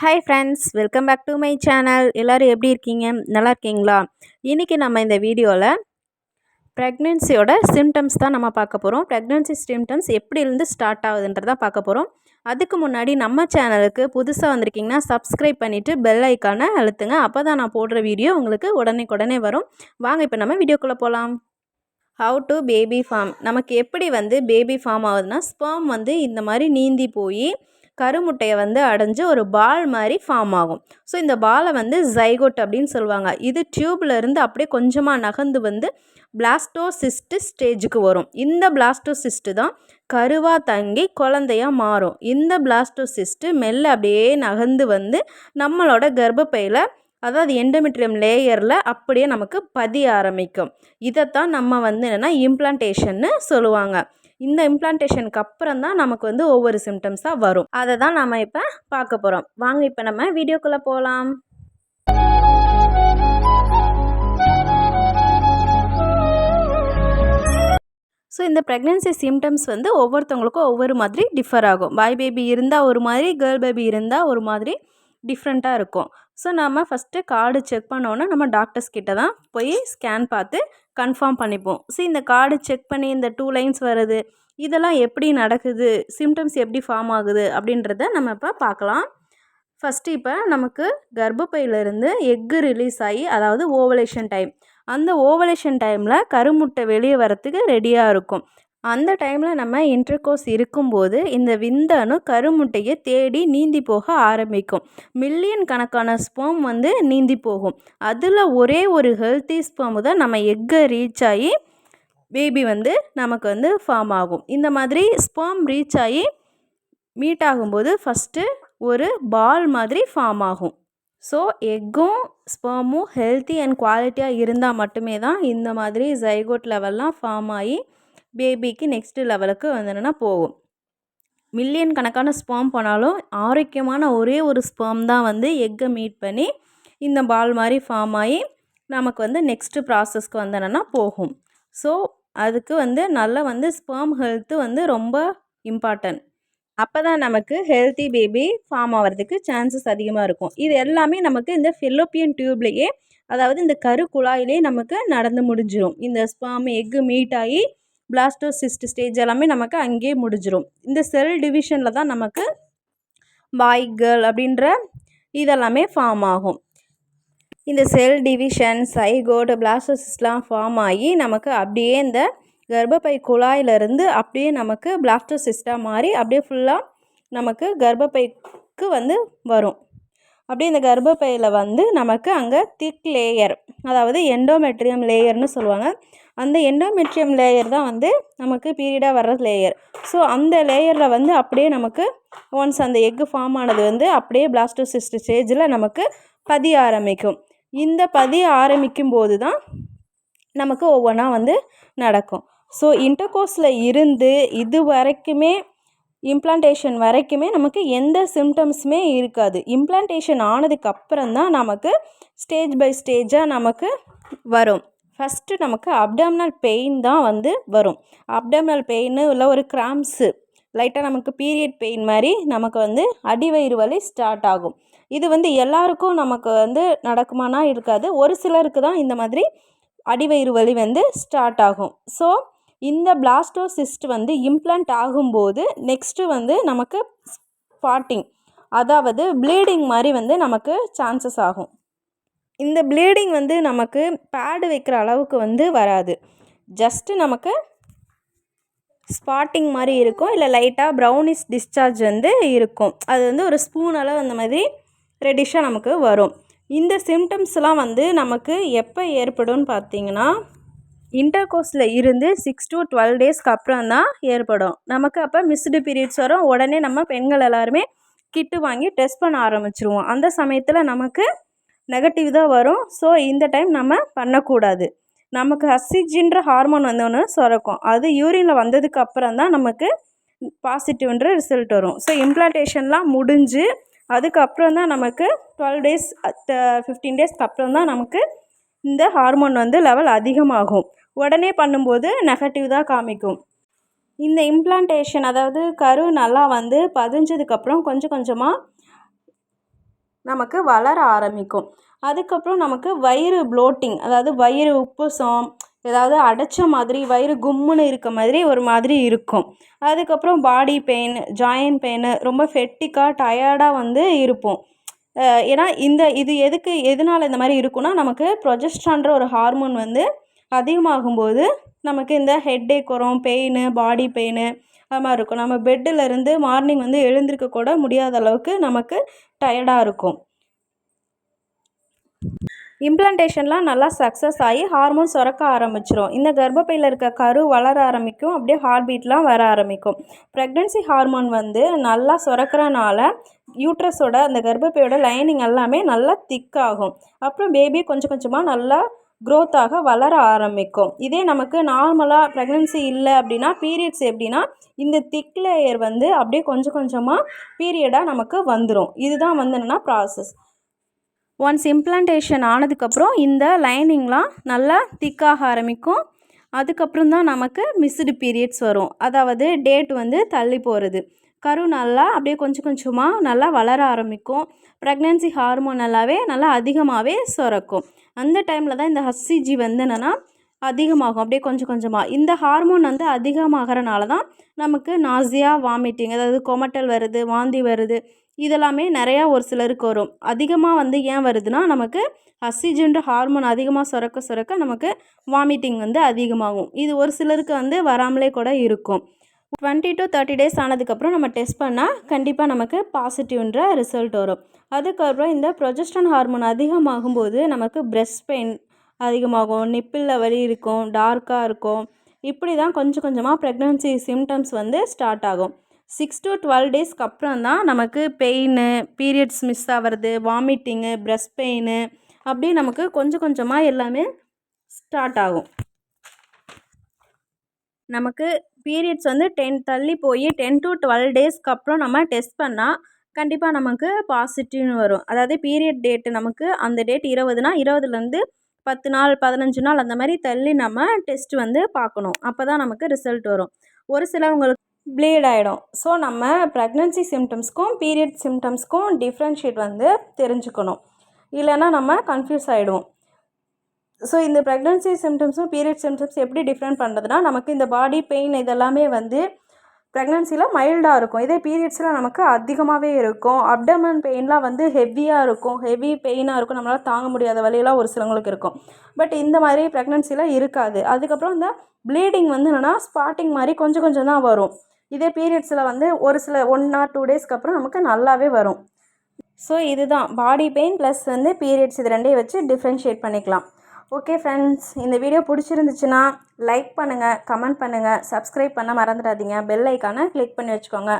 Hi friends welcome back to my channel எல்லோரும் எப்படி இருக்கீங்க? நல்லா இருக்கீங்களா? இன்றைக்கி நம்ம இந்த வீடியோவில் ப்ரெக்னென்சியோட சிம்டம்ஸ் தான் நம்ம பார்க்க போகிறோம் ப்ரெக்னென்சி சிம்டம்ஸ் எப்படிலேருந்து ஸ்டார்ட் ஆகுதுன்றதான் பார்க்க போகிறோம் அதுக்கு முன்னாடி நம்ம சேனலுக்கு புதுசாக வந்திருக்கீங்கன்னா சப்ஸ்கிரைப் பண்ணிவிட்டு பெல் ஐக்கானை அழுத்துங்க. அப்போ தான் நான் போடுற வீடியோ உங்களுக்கு உடனே உடனே வரும். வாங்க இப்போ நம்ம வீடியோக்குள்ளே போகலாம் ஹவு டு பேபி ஃபார்ம் நமக்கு எப்படி வந்து பேபி ஃபார்ம் ஆகுதுன்னா ஸ்பேம் வந்து இந்த மாதிரி நீந்தி போய் கருமுட்டையை வந்து அடைஞ்சு ஒரு பால் மாதிரி ஃபார்ம் ஆகும். ஸோ இந்த பாலை வந்து ஜைகோட் அப்படின்னு சொல்லுவாங்க. இது டியூப்லேருந்து அப்படியே கொஞ்சமாக நகர்ந்து வந்து பிளாஸ்டோசிஸ்ட் ஸ்டேஜுக்கு வரும். இந்த பிளாஸ்டோசிஸ்ட்டு தான் கருவாக தங்கி குழந்தையாக மாறும். இந்த பிளாஸ்டோசிஸ்ட்டு மெல்ல அப்படியே நகர்ந்து வந்து நம்மளோட கர்ப்பப்பையில் அதாவது எண்டோமெட்ரியம் லேயரில் அப்படியே நமக்கு பதிய ஆரம்பிக்கும். இதைத்தான் நம்ம வந்து என்னென்னா இம்ப்ளான்டேஷன்னு சொல்லுவாங்க. இந்த இம்ப்ளான்டேஷனுக்கு அப்புறம் தான் நமக்கு வந்து ஒவ்வொரு சிம்டம்ஸாக வரும். அதை தான் நம்ம இப்போ பார்க்க போகிறோம் வாங்க இப்போ நம்ம வீடியோக்குள்ளே போகலாம் ஸோ இந்த ப்ரெக்னென்சி சிம்டம்ஸ் வந்து ஒவ்வொருத்தவங்களுக்கும் ஒவ்வொரு மாதிரி டிஃபர் ஆகும். பாய் பேபி இருந்தால் ஒரு மாதிரி கேர்ள் பேபி இருந்தால் ஒரு மாதிரி டிஃப்ரெண்ட்டாக இருக்கும். ஸோ நம்ம ஃபஸ்ட்டு கார்டு செக் பண்ணோன்னா நம்ம டாக்டர்ஸ் கிட்ட தான் போய் ஸ்கேன் பார்த்து கன்ஃபார்ம் பண்ணிப்போம். ஸோ இந்த கார்டு செக் பண்ணி இந்த டூ லைன்ஸ் வருது. இதெல்லாம் எப்படி நடக்குது? சிம்டம்ஸ் எப்படி ஃபார்ம் ஆகுது? அப்படின்றத நம்ம இப்போ பார்க்கலாம். ஃபஸ்ட்டு இப்போ நமக்கு கர்ப்பப்பையிலேருந்து எக்கு ரிலீஸ் ஆகி அதாவது ஓவலேஷன் டைம் அந்த ஓவலேஷன் டைமில் கருமுட்டை வெளியே வரத்துக்கு ரெடியாக இருக்கும். அந்த டைமில் நம்ம இன்டர்கோர்ஸ் இருக்கும்போது இந்த விந்தணு கருமுட்டையை தேடி நீந்தி போக ஆரம்பிக்கும். மில்லியன் கணக்கான ஸ்போம் வந்து நீந்தி போகும். அதில் ஒரே ஒரு ஹெல்த்தி ஸ்போம் தான் நம்ம எக்கை ரீச் ஆகி பேபி வந்து நமக்கு வந்து ஃபார்ம் ஆகும். இந்த மாதிரி ஸ்பேம் ரீச் ஆகி மீட் ஆகும்போது ஃபஸ்ட்டு ஒரு பால் மாதிரி ஃபார்ம் ஆகும். ஸோ எக்கும் ஸ்பேமும் ஹெல்த்தி அண்ட் குவாலிட்டியாக இருந்தால் மட்டுமே தான் இந்த மாதிரி ஜைகோட் லெவல்லாம் ஃபார்ம் ஆகி பேபிக்கு நெக்ஸ்ட்டு லெவலுக்கு வந்து போகும். மில்லியன் கணக்கான ஸ்பேம் போனாலும் ஆரோக்கியமான ஒரே ஒரு ஸ்பேம் தான் வந்து எக்கை மீட் பண்ணி இந்த பால் மாதிரி ஃபார்ம் ஆகி நமக்கு வந்து நெக்ஸ்ட்டு ப்ராசஸ்க்கு வந்து போகும். ஸோ அதுக்கு வந்து நல்லா வந்து ஸ்பேம் ஹெல்த்து வந்து ரொம்ப இம்பார்ட்டன்ட். அப்போ தான் நமக்கு ஹெல்த்தி பேபி ஃபார்ம் ஆகிறதுக்கு சான்சஸ் அதிகமாக இருக்கும். இது எல்லாமே நமக்கு இந்த ஃபிலோப்பியன் டியூப்லேயே அதாவது இந்த கரு குழாயிலே நமக்கு நடந்து முடிஞ்சிடும் இந்த ஸ்பாம் எக்கு மீட் ஆகி பிளாஸ்டோசிஸ்ட் ஸ்டேஜ் எல்லாமே நமக்கு அங்கேயே முடிஞ்சிடும் இந்த செல் டிவிஷனில் தான் நமக்கு பாய் கேர்ள் அப்படின்ற இதெல்லாமே ஃபார்ம் ஆகும். இந்த செல் டிவிஷன் சைகோட் பிளாஸ்டோசிஸ்லாம் ஃபார்ம் ஆகி நமக்கு அப்படியே இந்த கர்ப்பப்பை குழாயிலிருந்து அப்படியே நமக்கு பிளாஸ்டோசிஸ்டாக மாறி அப்படியே ஃபுல்லாக நமக்கு கர்ப்பப்பைக்கு வந்து வரும். அப்படியே இந்த கர்ப்பப்பையில் வந்து நமக்கு அங்கே திக் லேயர் அதாவது எண்டோமெட்ரியம் லேயர்னு சொல்லுவாங்க. அந்த எண்டோமெட்ரியம் லேயர் தான் வந்து நமக்கு பீரியடாக வர்ற லேயர் ஸோ அந்த லேயரில் வந்து அப்படியே நமக்கு ஒன்ஸ் அந்த எக்கு ஃபார்ம் ஆனது வந்து அப்படியே பிளாஸ்டோசிஸ்ட் ஸ்டேஜில் நமக்கு பதிய ஆரம்பிக்கும். இந்த பதிய ஆரம்பிக்கும் போது தான் நமக்கு ஒவ்வொன்றா வந்து நடக்கும். ஸோ இன்டர்கோர்ஸில் இருந்து இது வரைக்குமே இம்ப்ளான்டேஷன் வரைக்குமே நமக்கு எந்த சிம்டம்ஸுமே இருக்காது. இம்ப்ளான்டேஷன் ஆனதுக்கப்புறம் தான் நமக்கு ஸ்டேஜ் பை ஸ்டேஜாக நமக்கு வரும். ஃபஸ்ட்டு நமக்கு அப்டாமினல் பெயின் தான் வந்து வரும். அப்டாமினல் பெயின் இல்லை ஒரு கிராம்ஸு லைட்டாக நமக்கு பீரியட் பெயின் மாதிரி நமக்கு வந்து அடிவயிறு வலி ஸ்டார்ட் ஆகும். இது வந்து எல்லாருக்கும் நமக்கு வந்து நடக்குமானா இருக்காது. ஒரு சிலருக்கு தான் இந்த மாதிரி அடிவயிறு வலி வந்து ஸ்டார்ட் ஆகும். ஸோ இந்த பிளாஸ்டோசிஸ்ட் வந்து இம்ப்ளான்ட் ஆகும்போது நெக்ஸ்ட்டு வந்து நமக்கு ஸ்பாட்டிங் அதாவது ப்ளீடிங் மாதிரி வந்து நமக்கு சான்சஸ் ஆகும். இந்த ப்ளீடிங் வந்து நமக்கு பேடு வைக்கிற அளவுக்கு வந்து வராது. ஜஸ்ட்டு நமக்கு ஸ்பாட்டிங் மாதிரி இருக்கும் இல்லை லைட்டாக ப்ரௌனிஷ் டிஸ்சார்ஜ் வந்து இருக்கும். அது வந்து ஒரு ஸ்பூன் அளவு அந்த மாதிரி ரெடிஷாக நமக்கு வரும். இந்த சிம்டம்ஸ்லாம் வந்து நமக்கு எப்போ ஏற்படும்னு பார்த்தீங்கன்னா இன்டர் கோர்ஸில் இருந்து சிக்ஸ் டு டுவெல் டேஸ்க்கு அப்புறம் தான் ஏற்படும். நமக்கு அப்போ மிஸ்டு பீரியட்ஸ் வரும். உடனே நம்ம பெண்கள் எல்லாருமே கிட்டு வாங்கி டெஸ்ட் பண்ண ஆரம்பிச்சிருவோம். அந்த சமயத்தில் நமக்கு நெகட்டிவ் தான் வரும். ஸோ இந்த டைம் நம்ம பண்ணக்கூடாது. நமக்கு ஹசிஜின்ற ஹார்மோன் வந்தோன்னு சுரக்கும். அது யூரினில் வந்ததுக்கு அப்புறம் தான் நமக்கு பாசிட்டிவ்ன்ற ரிசல்ட் வரும். ஸோ இம்ப்ளான்டேஷன்லாம் முடிஞ்சு அதுக்கப்புறம் தான் நமக்கு டுவெல் டேஸ் ஃபிஃப்டீன் டேஸ்க்கு அப்புறம் தான் நமக்கு இந்த ஹார்மோன் வந்து லெவல் அதிகமாகும். உடனே பண்ணும்போது நெகட்டிவ் தான் காமிக்கும். இந்த இம்ப்ளான்டேஷன் அதாவது கரு நல்லா வந்து பதிஞ்சதுக்கப்புறம் கொஞ்சம் கொஞ்சமாக நமக்கு வளர ஆரம்பிக்கும். அதுக்கப்புறம் நமக்கு வயிறு ப்ளோட்டிங் அதாவது வயிறு உப்புசம் ஏதாவது அடைச்ச மாதிரி வயிறு கும்முன்னு இருக்க மாதிரி ஒரு மாதிரி இருக்கும். அதுக்கப்புறம் பாடி பெயின் ஜாயின் பெயின் ரொம்ப ஃபெட்டிக்காக டயர்டாக வந்து இருப்போம். ஏன்னா இந்த இது எதுக்கு எதனால் இந்த மாதிரி இருக்கும்னா நமக்கு ப்ரொஜெஸ்ட்ரான்ற ஒரு ஹார்மோன் வந்து அதிகமாகும்போது நமக்கு இந்த ஹெட்டேக் வரும் பெயின் பாடி பெயின் அது மாதிரி இருக்கும். நம்ம பெட்டில் இருந்து மார்னிங் வந்து எழுந்திருக்க கூட முடியாத அளவுக்கு நமக்கு டயர்டாக இருக்கும். இம்ப்ளான்டேஷன்லாம் நல்லா சக்ஸஸ் ஆகி ஹார்மோன் சுரக்க ஆரம்பிச்சிரும். இந்த கர்ப்பப்பையில் இருக்க கரு வளர ஆரம்பிக்கும். அப்படியே ஹார்ட் பீட்லாம் வர ஆரம்பிக்கும். ப்ரெக்னென்சி ஹார்மோன் வந்து நல்லா சுரக்கிறனால யூட்ரஸோட அந்த கர்ப்பப்பையோட லைனிங் எல்லாமே நல்லா திக்காகும் அப்புறம் பேபி கொஞ்சம் கொஞ்சமாக நல்லா க்ரோத்தாக வளர ஆரம்பிக்கும். இதே நமக்கு நார்மலாக ப்ரெக்னென்சி இல்லை அப்படின்னா பீரியட்ஸ் எப்படின்னா இந்த திக் லேயர் வந்து அப்படியே கொஞ்சம் கொஞ்சமாக பீரியடாக நமக்கு வந்துடும் இதுதான் வந்து என்னென்னா ப்ராசஸ் ஒன்ஸ் இம்ப்ளான்டேஷன் ஆனதுக்கப்புறம் இந்த லைனிங்லாம் நல்லா திக்காக ஆரம்பிக்கும். அதுக்கப்புறம் தான் நமக்கு மிஸ்டு பீரியட்ஸ் வரும். அதாவது டேட் வந்து தள்ளி போகிறது கரு நல்லா அப்படியே கொஞ்சம் கொஞ்சமாக நல்லா வளர ஆரம்பிக்கும். ப்ரெக்னென்சி ஹார்மோன் நல்லாவே நல்லா அதிகமாகவே சுரக்கும். அந்த டைமில் தான் இந்த ஹச்சிஜி வந்து என்னென்னா அதிகமாகும். அப்படியே கொஞ்சம் கொஞ்சமாக இந்த ஹார்மோன் வந்து அதிகமாகறனால தான் நமக்கு நாசியா வாமிட்டிங் அதாவது கொமட்டல் வருது வாந்தி வருது இதெல்லாமே நிறையா ஒரு சிலருக்கு வரும். அதிகமாக வந்து ஏன் வருதுன்னா நமக்கு ஹஸ்ஸிஜின்ற ஹார்மோன் அதிகமாக சுரக்க சுரக்க நமக்கு வாமிட்டிங் வந்து அதிகமாகும். இது ஒரு சிலருக்கு வந்து வராமலே கூட இருக்கும். டுவெண்ட்டி டு தேர்ட்டி டேஸ் ஆனதுக்கப்புறம் நம்ம டெஸ்ட் பண்ணால் கண்டிப்பாக நமக்கு பாசிட்டிவ்ன்ற ரிசல்ட் வரும். அதுக்கப்புறம் இந்த ப்ரொஜெஸ்ட்ரான் ஹார்மோன் அதிகமாகும்போது நமக்கு பிரெஸ்ட் பெயின் அதிகமாகும் நிப்பிளில் வலி இருக்கும் டார்க்காக இருக்கும். இப்படி தான் கொஞ்சம் கொஞ்சமாக ப்ரெக்னன்சி சிம்டம்ஸ் வந்து ஸ்டார்ட் ஆகும். சிக்ஸ் டு டுவெல் டேஸ்க்கு அப்புறம் தான் நமக்கு பெயின் பீரியட்ஸ் மிஸ் ஆகிறது வாமிட்டிங்கு ப்ரெஸ்ட் பெயின் அப்படியே நமக்கு கொஞ்சம் கொஞ்சமாக எல்லாமே ஸ்டார்ட் ஆகும். நமக்கு பீரியட்ஸ் வந்து டென் தள்ளி போய் டென் டு டுவெல் டேஸ்க்கு அப்புறம் நம்ம டெஸ்ட் பண்ணால் கண்டிப்பாக நமக்கு பாசிட்டிவ்னு வரும். அதாவது பீரியட் டேட்டு நமக்கு அந்த டேட் இருபதுனா இருபதுலேருந்து பத்து நாள் பதினஞ்சு நாள் அந்த மாதிரி தள்ளி நம்ம டெஸ்ட் வந்து பார்க்கணும். அப்போ தான் நமக்கு ரிசல்ட் வரும். ஒரு சிலவங்களுக்கு ப்ளீட் ஆகிடும் ஸோ நம்ம ப்ரெக்னென்சி சிம்டம்ஸ்க்கும் பீரியட் சிம்டம்ஸ்க்கும் டிஃப்ரென்ஷியேட் வந்து தெரிஞ்சுக்கணும். இல்லைன்னா நம்ம கன்ஃபியூஸ் ஆகிடுவோம் ஸோ இந்த ப்ரெக்னென்சி சிம்டம்ஸும் பீரியட் சிம்டம்ஸ் எப்படி டிஃப்ரெண்ட் பண்ணுறதுனா நமக்கு இந்த பாடி பெயின் இதெல்லாமே வந்து ப்ரெக்னென்சியில் மைல்டாக இருக்கும். இதே பீரியட்ஸில் நமக்கு அதிகமாகவே இருக்கும். அப்டமன் பெயின்லாம் வந்து ஹெவியாக இருக்கும். ஹெவி பெயினாக இருக்கும். நம்மளால் தாங்க முடியாத வழியெல்லாம் ஒரு சிலவங்களுக்கு இருக்கும். பட் இந்த மாதிரி ப்ரெக்னென்சியில் இருக்காது. அதுக்கப்புறம் இந்த ப்ளீடிங் வந்து என்னென்னா ஸ்பாட்டிங் மாதிரி கொஞ்சம் கொஞ்சம் தான் வரும். இதே பீரியட்ஸில் வந்து ஒரு சில ஒன் ஆர் டூ டேஸ்க்கு அப்புறம் நமக்கு நல்லாவே வரும். ஸோ இதுதான். பாடி பெயின் ப்ளஸ் வந்து பீரியட்ஸ் இது ரெண்டையும் வச்சு டிஃப்ரென்ஷியேட் பண்ணிக்கலாம். ஓகே ஃப்ரெண்ட்ஸ் இந்த வீடியோ பிடிச்சிருந்துச்சுன்னா லைக் பண்ணுங்கள் கமெண்ட் பண்ணுங்கள் சப்ஸ்கிரைப் பண்ண மறந்துடாதீங்க. பெல் ஐக்கானை கிளிக் பண்ணி வச்சுக்கோங்க.